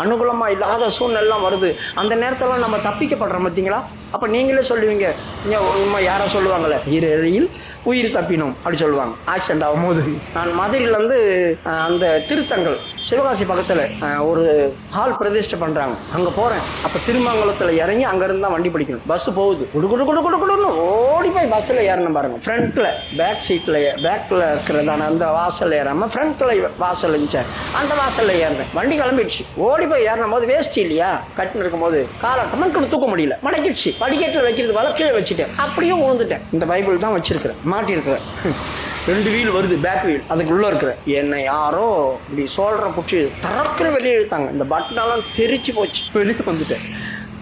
அனுகூலமா இல்லாத சூழ்நிலாம் வருது. அந்த நேரத்துல நம்ம தப்பிக்கப்படுறோம் பார்த்தீங்களா அப்ப நீங்களே சொல்லுவீங்க. இங்க உண்மை யாரோ சொல்லுவாங்களே ஈரழியில் உயிர் தப்பினோம் அப்படி சொல்லுவாங்க. ஆக்சிடென்ட் ஆகும்போது நான் மதுரையில இருந்து அந்த திருத்தங்கள் சிவகாசி பக்கத்துல ஒரு ஹால் பிரதிஷ்டை பண்றாங்க. அங்க போறேன். அப்ப திருமங்கலத்துல இறங்கி அங்க இருந்து தான் வண்டி பிடிக்கணும். பஸ் போகுது. குடு குடு குடு குடு குடுன்னு ஓடி போய் பஸ்ல ஏறணும் பாருங்க. ஃப்ரண்ட்ல பேக் சீட்ல பேக்ல இருக்கிறதான அந்த வாசல் ஏறாம ஃப்ரண்ட்ல வாசல் இருந்துச்சேன் அந்த வாசல்ல ஏறினேன். வண்டி கிளம்பிடுச்சு. ஓடி போய் ஏறின போது வேஸ்ட் இல்லையா? கட்டுன்னு இருக்கும் போது காலை டமக்கு தூக்க முடியல. மடக்கிடுச்சு. படிக்கட்டில் வைக்கிறது வளர்ச்சியில் வச்சுட்டேன். அப்படியே உழுந்துட்டேன். இந்த பைபிள் தான் வச்சிருக்கிறேன். மாட்டியிருக்கிறேன். ரெண்டு வீல் வருது பேக் வீல். அதுக்குள்ள இருக்கிற என்னை யாரோ இப்படி சோல்ற பிடிச்சி தரக்கிற வெளியே இழுத்தாங்க. இந்த பட்டனெல்லாம் தெரிச்சு போச்சு. வெளியே வந்துட்டேன்.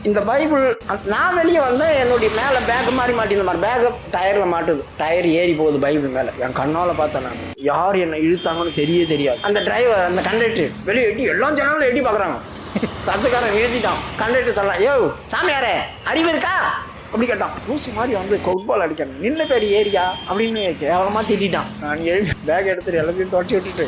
இந்த பைபிள் நான் வெளியே வந்தேன் என்னுடைய மேலே பேக் மாறி மாட்டி இந்த மாதிரி பேக்கு டயரில் மாட்டுது. டயர் ஏறி போகுது பைபிள் மேலே. என் கண்ணால பார்த்தேன் நான். யார் என்னை இழுத்தாங்கன்னு தெரிய தெரியாது. அந்த டிரைவர் அந்த கண்டக்டர் வெளியே எட்டி எல்லா ஜனாலும் எட்டி பார்க்குறாங்க. பஸ்ஸுக்காரன் நிறுத்திட்டான். கண்டக்டர் சொல்லலாம் யோ சாமியாரே அறிவு இருக்கா? அப்படி கேட்டான். லூசு மாதிரி வந்து ஃபுட்பால் அடிக்கணும் நின்ன பேர் ஏரியா அப்படின்னு கேவலமா திட்டான் நான் எழுதி பேக் எடுத்துட்டு எல்லாத்தையும் தொடச்சி விட்டுட்டு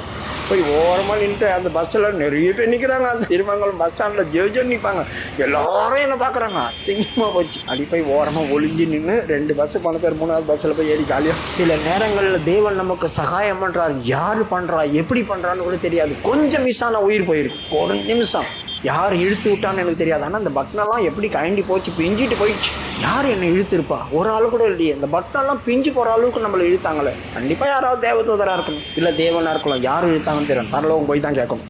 போய் ஓரமாக நின்றுட்டு அந்த பஸ்ஸில் நிறைய பேர் நிற்கிறாங்க அந்த திருமங்கலம் பஸ் ஸ்டாண்டில் ஜெயிஜன் நிற்பாங்க எல்லாரும் என்ன பார்க்குறாங்க. சிங்கமாக போச்சு. அப்படி போய் ஓரமாக ஒளிஞ்சு நின்று ரெண்டு பஸ்ஸு போன பேர் மூணாவது பஸ்ஸில் போய் ஏறி ஜாலியாக சில நேரங்களில் தேவன் நமக்கு சகாயம் பண்ணுறாரு யார் பண்ணுறா எப்படி பண்ணுறான்னு கூட தெரியாது. கொஞ்சம் மிஸ் ஆன உயிர் போயிருக்கு ஒரு நிமிஷம் யார் இழுத்து விட்டான்னு எனக்கு தெரியாது. ஆனால் அந்த பட்டனெல்லாம் எப்படி கழண்டி போச்சு பிஞ்சிட்டு போயிடுச்சு. யார் என்னை இழுத்துருப்பா? ஒரு ஆளு கூட இல்லையே. இந்த பட்டனெல்லாம் பிஞ்சு போகிற அளவுக்கு நம்மளை இழுத்தாங்களே. கண்டிப்பாக யாராவது தேவதூதராக இருக்கணும். இல்லை தேவனாக இருக்கலாம். யார் இழுத்தாங்கன்னு தெரியும். தரலவும் போய் தான் கேட்கணும்.